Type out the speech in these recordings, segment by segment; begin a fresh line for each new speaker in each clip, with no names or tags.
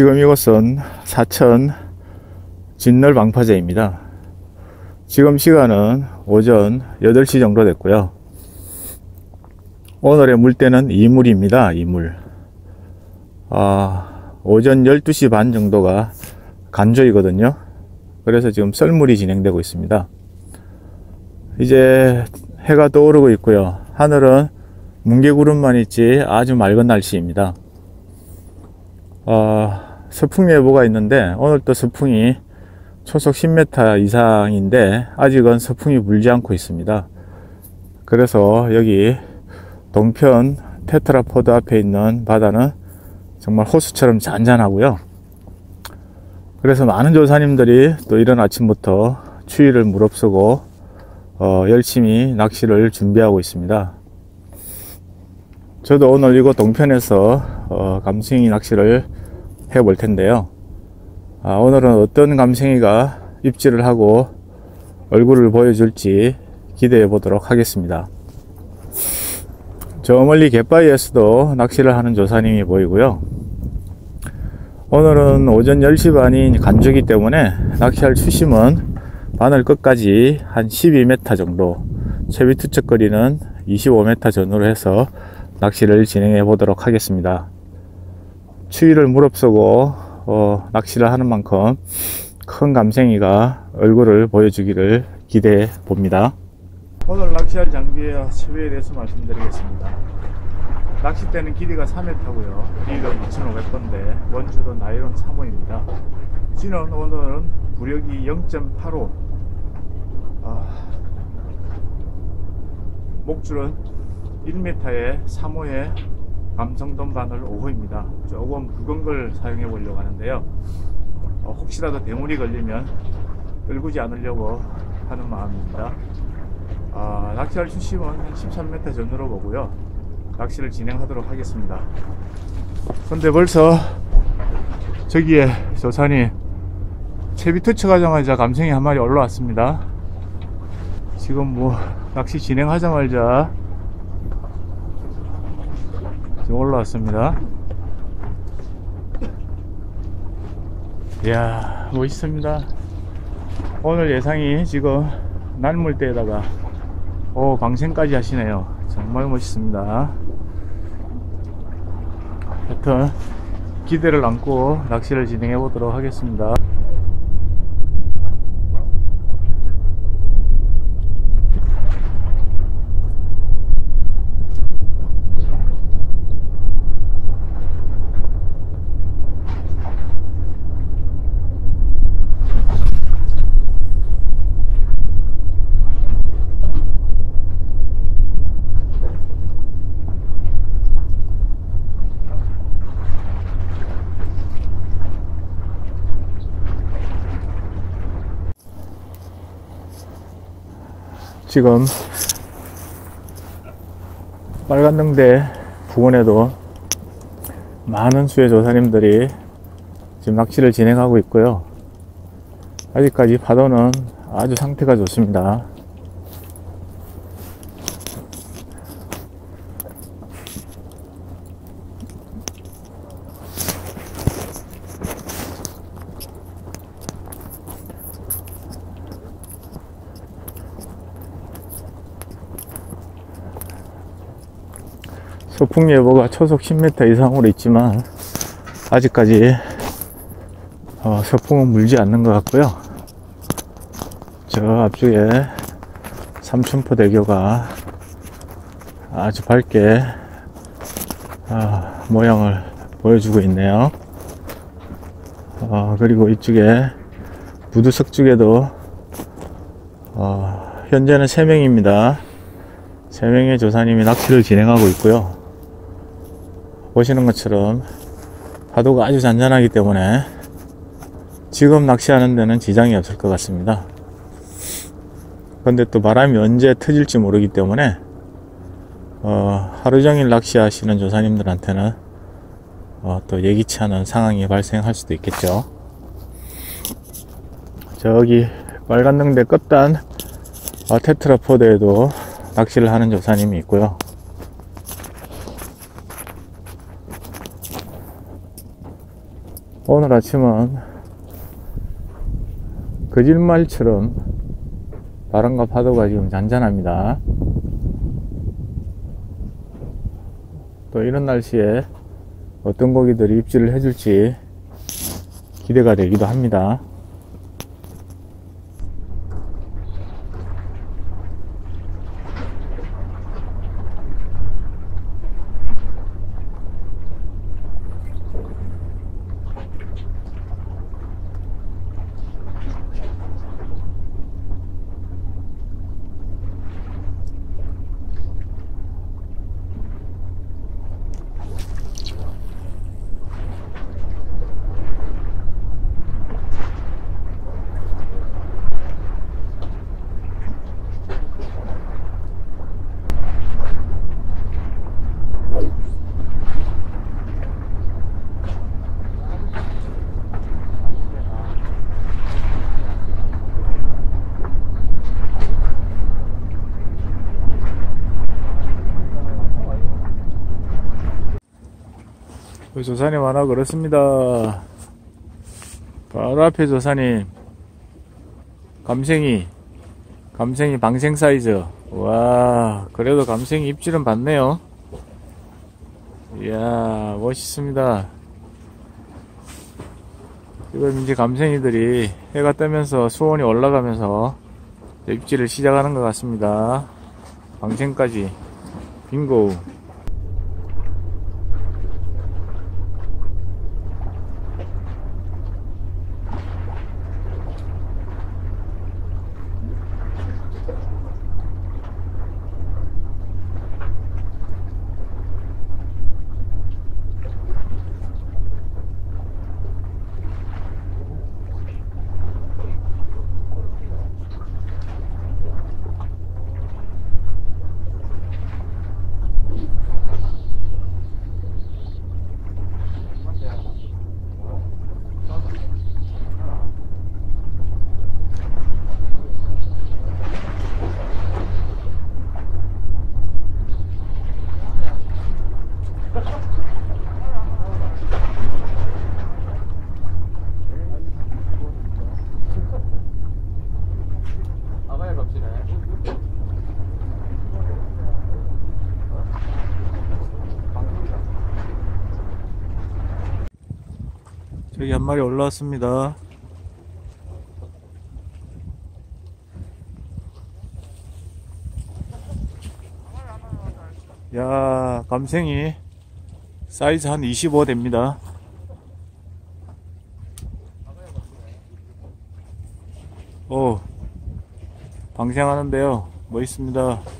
지금 이곳은 사천 진널 방파제입니다. 지금 시간은 오전 8시 정도 됐고요. 오늘의 물때는 이물입니다. 이물. 아, 오전 12시 반 정도가 간조이거든요. 그래서 지금 썰물이 진행되고 있습니다. 이제 해가 떠오르고 있고요. 하늘은 뭉게구름만 있지 아주 맑은 날씨입니다. 어, 서풍 예보가 있는데 오늘 또 서풍이 초속 10m 이상인데 아직은 서풍이 불지 않고 있습니다. 그래서 여기 동편 테트라포드 앞에 있는 바다는 정말 호수처럼 잔잔하고요. 그래서 많은 조사님들이 또 이런 아침부터 추위를 무릅쓰고 어, 열심히 낚시를 준비하고 있습니다. 저도 오늘 이곳 동편에서 어, 감생이 낚시를 해 볼 텐데요. 아, 오늘은 어떤 감생이가 입질을 하고 얼굴을 보여줄지 기대해 보도록 하겠습니다. 저 멀리 갯바위에서도 낚시를 하는 조사님이 보이고요. 오늘은 오전 10시 반이 간주기 때문에 낚시할 수심은 바늘 끝까지 한 12m 정도 채비 투척거리는 25m 전후로 해서 낚시를 진행해 보도록 하겠습니다. 추위를 무릅쓰고 어, 낚시를 하는 만큼 큰 감생이가 얼굴을 보여주기를 기대해 봅니다. 오늘 낚시할 장비의 채비에 대해서 말씀드리겠습니다. 낚싯대는 길이가 3m고요. 리는 2,500번대, 원주도 나이론 3호입니다. 진은 오늘은 구력이 0.85. 아, 목줄은 1m에 3호에 감성돈 바늘 5호입니다. 조금 굵은 걸 사용해 보려고 하는데요. 어, 혹시라도 대물이 걸리면 끌구지 않으려고 하는 마음입니다. 아, 낚시할 수심은 한 13m 전후로 보고요. 낚시를 진행하도록 하겠습니다. 근데 벌써 저기에 조산이 채비 투척하자마자 감생이 한 마리 올라왔습니다. 지금 뭐 낚시 진행하자마자 지금 올라왔습니다. 이야 멋있습니다. 오늘 예상이 지금 날물대에다가 오 방생까지 하시네요. 정말 멋있습니다. 하여튼 기대를 안고 낚시를 진행해 보도록 하겠습니다. 지금 빨간 등대 부근에도 많은 수의 조사님들이 지금 낚시를 진행하고 있고요. 아직까지 파도는 아주 상태가 좋습니다. 소풍 예보가 초속 10m 이상으로 있지만 아직까지 어, 서풍은 물지 않는 것 같고요. 저 앞쪽에 삼천포 대교가 아주 밝게 어, 모양을 보여주고 있네요. 어, 그리고 이쪽에 부두석 쪽에도 어, 현재는 3명입니다. 3명의 조사님이 낚시를 진행하고 있고요. 보시는 것처럼 파도가 아주 잔잔하기 때문에 지금 낚시하는 데는 지장이 없을 것 같습니다. 그런데 또 바람이 언제 터질지 모르기 때문에 어, 하루 종일 낚시하시는 조사님들한테는 어, 또 예기치 않은 상황이 발생할 수도 있겠죠. 저기 빨간 등대 끝단 어, 테트라포드에도 낚시를 하는 조사님이 있고요. 오늘 아침은 거짓말처럼 바람과 파도가 지금 잔잔합니다. 또 이런 날씨에 어떤 고기들이 입질을 해줄지 기대가 되기도 합니다. 조사님 하나 그렇습니다. 바로 앞에 조사님. 감생이. 감생이 방생 사이즈. 와, 그래도 감생이 입질은 받네요. 이야, 멋있습니다. 지금 이제 감생이들이 해가 뜨면서 수온이 올라가면서 입질을 시작하는 것 같습니다. 방생까지. 빙고.
아가야 갑시네.
저기 한 마리 올라왔습니다. 야, 감생이 사이즈 한 25 됩니다. 오, 방생하는데요. 멋있습니다.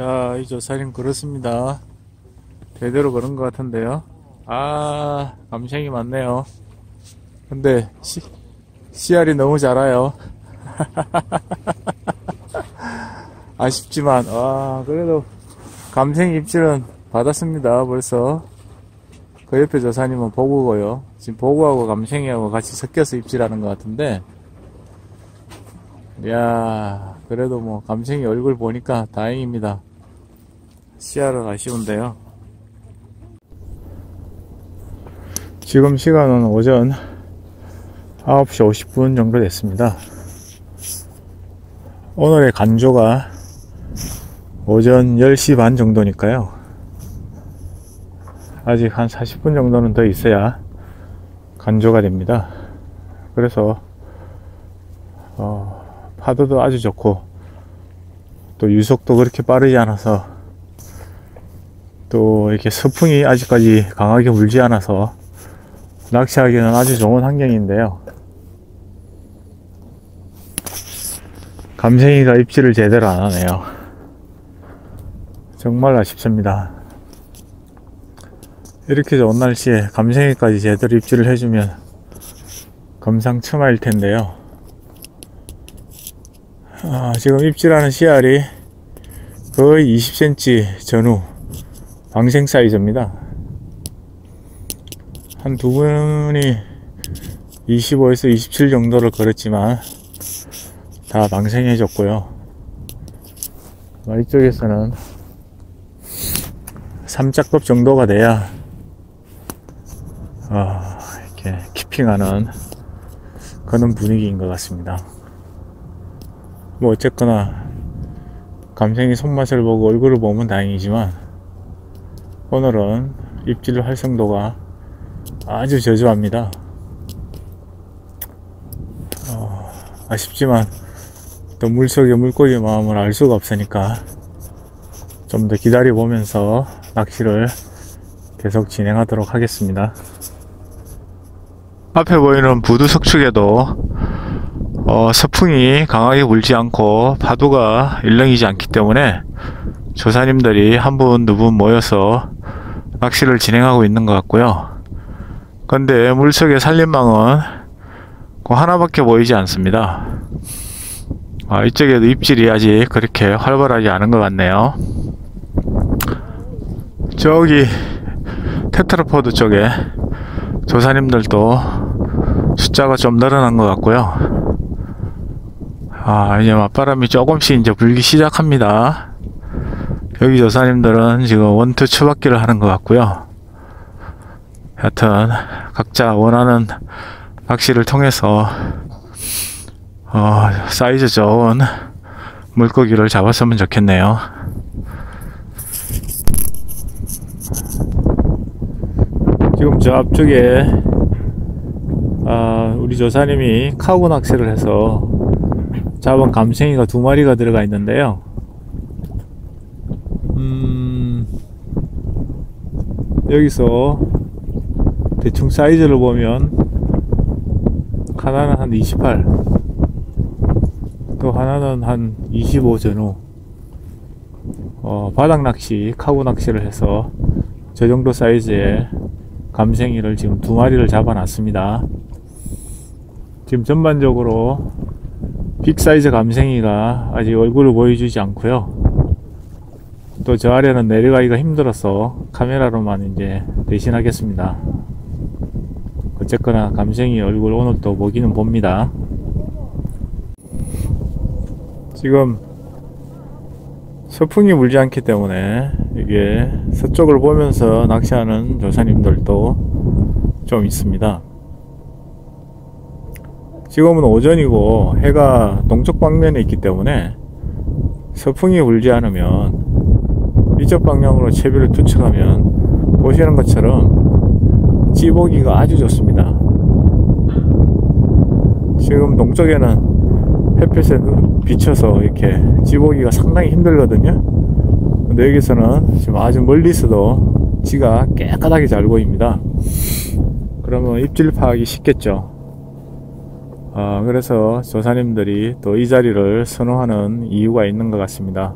야, 이 조사님 그렇습니다. 제대로 그런 것 같은데요. 아, 감생이 많네요. 근데, 씨, 씨알이 너무 자라요. 아쉽지만, 아, 그래도, 감생 입질은 받았습니다, 벌써. 그 옆에 조사님은 보고고요. 지금 보고하고 감생이하고 같이 섞여서 입질하는 것 같은데, 이야, 그래도 뭐, 감생이 얼굴 보니까 다행입니다. 씨알은 아쉬운데요. 지금 시간은 오전 9시 50분 정도 됐습니다. 오늘의 간조가 오전 10시 반 정도니까요. 아직 한 40분 정도는 더 있어야 간조가 됩니다. 그래서 어, 파도도 아주 좋고 또 유속도 그렇게 빠르지 않아서 또 이렇게 서풍이 아직까지 강하게 불지 않아서 낚시하기는 아주 좋은 환경인데요. 감생이가 입질을 제대로 안 하네요. 정말 아쉽습니다. 이렇게 좋은 날씨에 감생이까지 제대로 입질을 해주면 검상첨화일 텐데요. 아, 지금 입질하는 씨알이 거의 20cm 전후 방생 사이즈입니다. 한 두 분이 25에서 27 정도를 걸었지만 다 방생해줬고요. 아, 이쪽에서는 3짝급 정도가 돼야 어, 이렇게 키핑하는 그런 분위기인 것 같습니다. 뭐 어쨌거나 감생이 손맛을 보고 얼굴을 보면 다행이지만 오늘은 입질 활성도가 아주 저조합니다. 어, 아쉽지만 또 물속의 물고기의 마음을 알 수가 없으니까 좀 더 기다려 보면서 낚시를 계속 진행하도록 하겠습니다. 앞에 보이는 부두 석축에도 어, 서풍이 강하게 불지 않고 파도가 일렁이지 않기 때문에 조사님들이 한 분, 두 분 모여서 낚시를 진행하고 있는 것 같고요. 근데 물속의 산림망은 그 하나밖에 보이지 않습니다. 아, 이쪽에도 입질이 아직 그렇게 활발하지 않은 것 같네요. 저기 테트라포드 쪽에 조사님들도 숫자가 좀 늘어난 것 같고요. 아, 이제 맞바람이 조금씩 이제 불기 시작합니다. 여기 조사님들은 지금 원투 추박기를 하는 것 같고요. 하여튼, 각자 원하는 낚시를 통해서, 어, 사이즈 좋은 물고기를 잡았으면 좋겠네요. 지금 저 앞쪽에, 아, 우리 조사님이 카고 낚시를 해서 잡은 감생이가 두 마리가 들어가 있는데요. 음, 여기서 대충 사이즈를 보면 하나는 한 28, 또 하나는 한 25 전후. 어, 바닥 낚시, 카고 낚시를 해서 저 정도 사이즈의 감생이를 지금 두 마리를 잡아놨습니다. 지금 전반적으로 빅 사이즈 감생이가 아직 얼굴을 보여주지 않고요. 또 저 아래는 내려가기가 힘들어서 카메라로만 이제 대신하겠습니다. 어쨌거나 감생이 얼굴 오늘 또 보기는 봅니다. 지금 서풍이 불지 않기 때문에 이게 서쪽을 보면서 낚시하는 조사님들도 좀 있습니다. 지금은 오전이고 해가 동쪽 방면에 있기 때문에 서풍이 불지 않으면 이쪽 방향으로 채비를 투척하면 보시는 것처럼 찌보기가 아주 좋습니다. 지금 동쪽에는 햇빛에 비쳐서 이렇게 찌보기가 상당히 힘들거든요. 근데 여기서는 지금 아주 멀리서도 찌가 깨끗하게 잘 보입니다. 그러면 입질 파악이 쉽겠죠. 아, 그래서 조사님들이 또 이 자리를 선호하는 이유가 있는 것 같습니다.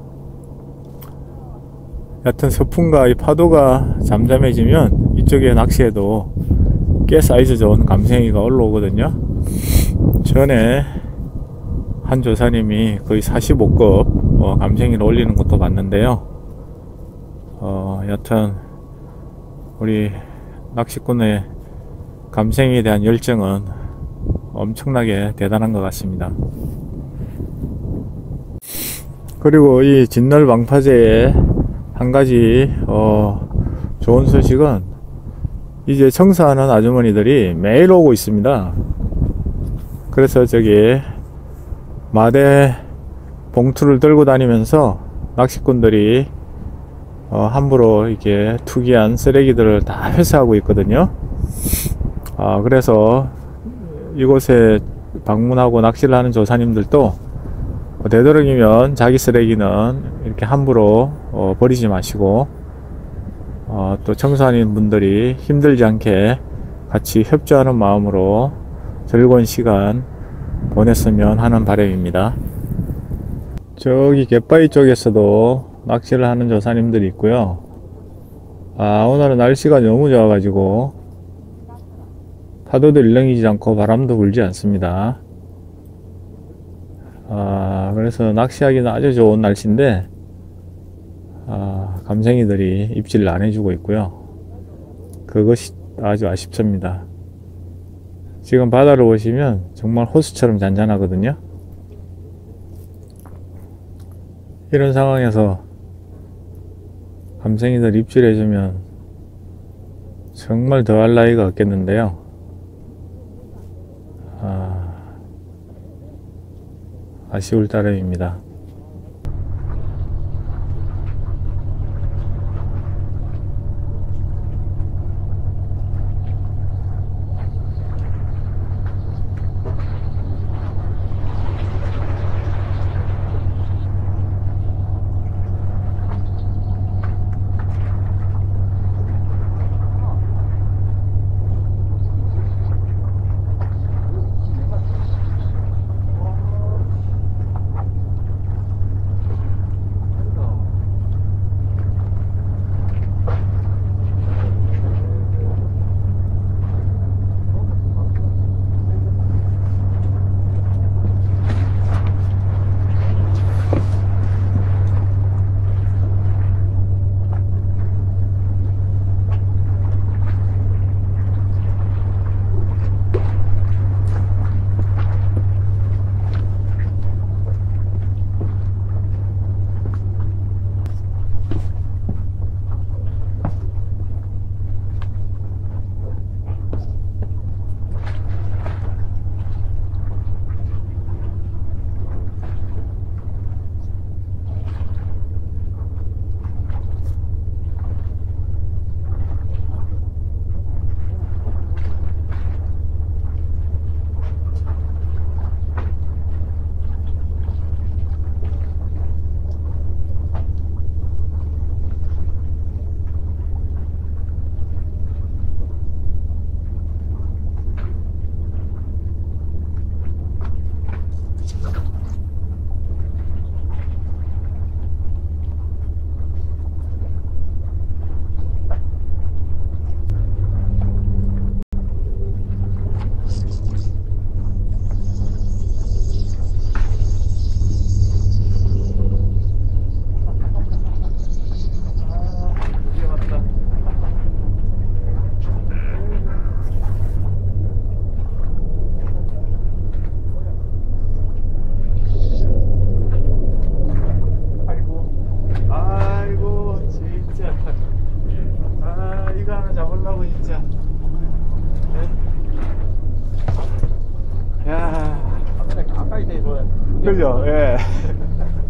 얕은 서풍과 이 파도가 잠잠해지면 이쪽에 낚시에도 꽤 사이즈 좋은 감생이가 올라오거든요. 전에 한 조사님이 거의 45급 어, 감생이를 올리는 것도 봤는데요. 어, 여튼 우리 낚시꾼의 감생에 대한 열정은 엄청나게 대단한 것 같습니다. 그리고 이 진널 방파제의 한 가지 어, 좋은 소식은 이제 청소하는 아주머니들이 매일 오고 있습니다. 그래서 저기 마대 봉투를 들고 다니면서 낚시꾼들이 어, 함부로 이렇게 투기한 쓰레기들을 다 회수하고 있거든요. 아, 그래서 이곳에 방문하고 낚시를 하는 조사님들도 되도록이면 자기 쓰레기는 이렇게 함부로 어, 버리지 마시고 어, 또 청소하는 분들이 힘들지 않게 같이 협조하는 마음으로 즐거운 시간 보냈으면 하는 바람입니다. 저기 갯바위 쪽에서도 낚시를 하는 조사님들이 있고요. 아, 오늘은 날씨가 너무 좋아가지고 파도도 일렁이지 않고 바람도 불지 않습니다. 아, 그래서 낚시하기는 아주 좋은 날씨인데, 아, 감생이들이 입질을 안 해주고 있고요. 그것이 아주 아쉽습니다. 지금 바다를 보시면 정말 호수처럼 잔잔하거든요. 이런 상황에서 감생이들 입질해주면 정말 더할 나위가 없겠는데요. 아, 아쉬울 따름입니다.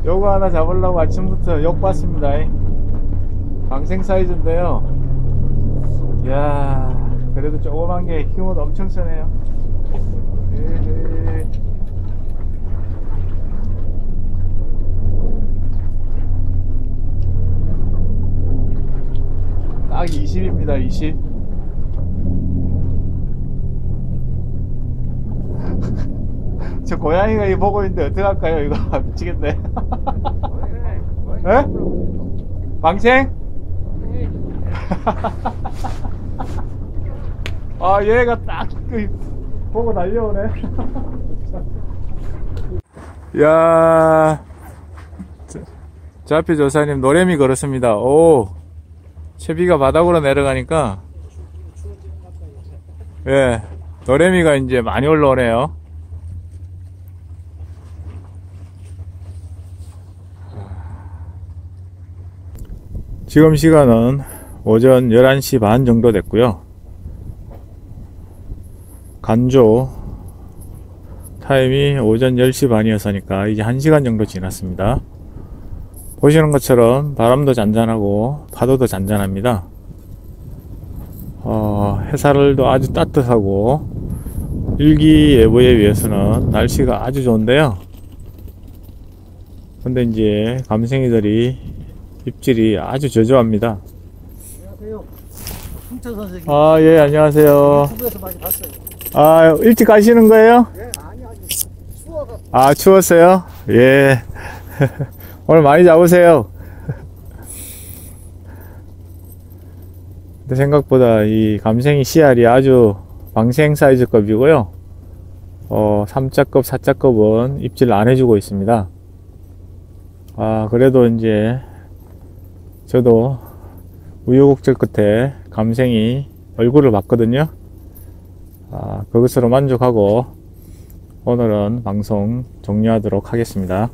요거 하나 잡으려고 아침부터 욕 봤습니다. 방생 사이즈인데요. 이야, 그래도 조그만 게 힘은 엄청 세네요. 에헤이. 딱 20입니다, 20. 저 고양이가 이 보고 있는데 어떡할까요, 이거? 미치겠네. 에? 방생? 아 얘가 딱 그, 보고 달려오네 야 자, 자피 조사님 노래미 걸었습니다 오 채비가 바닥으로 내려가니까 예 노래미가 이제 많이 올라오네요 지금 시간은 오전 11시 반 정도 됐고요. 간조 타임이 오전 10시 반이었으니까 이제 1시간 정도 지났습니다. 보시는 것처럼 바람도 잔잔하고 파도도 잔잔합니다. 어, 해살도 아주 따뜻하고 일기예보에 비해서는 날씨가 아주 좋은데요. 근데 이제 감생이들이 입질이 아주 저조합니다.
안녕하세요. 홍천 선생님.
아, 예, 안녕하세요.
유튜브에서 많이 봤어요.
아, 일찍 가시는 거예요?
예, 아니 아니. 추워서
아, 추웠어요? 예. 오늘 많이 잡으세요. 근데 생각보다 이 감생이 씨알이 아주 방생 사이즈급이고요. 어, 3자급, 4자급은 입질 안 해주고 있습니다. 아, 그래도 이제 저도 우여곡절 끝에 감생이 얼굴을 봤거든요. 아, 그것으로 만족하고 오늘은 방송 종료하도록 하겠습니다.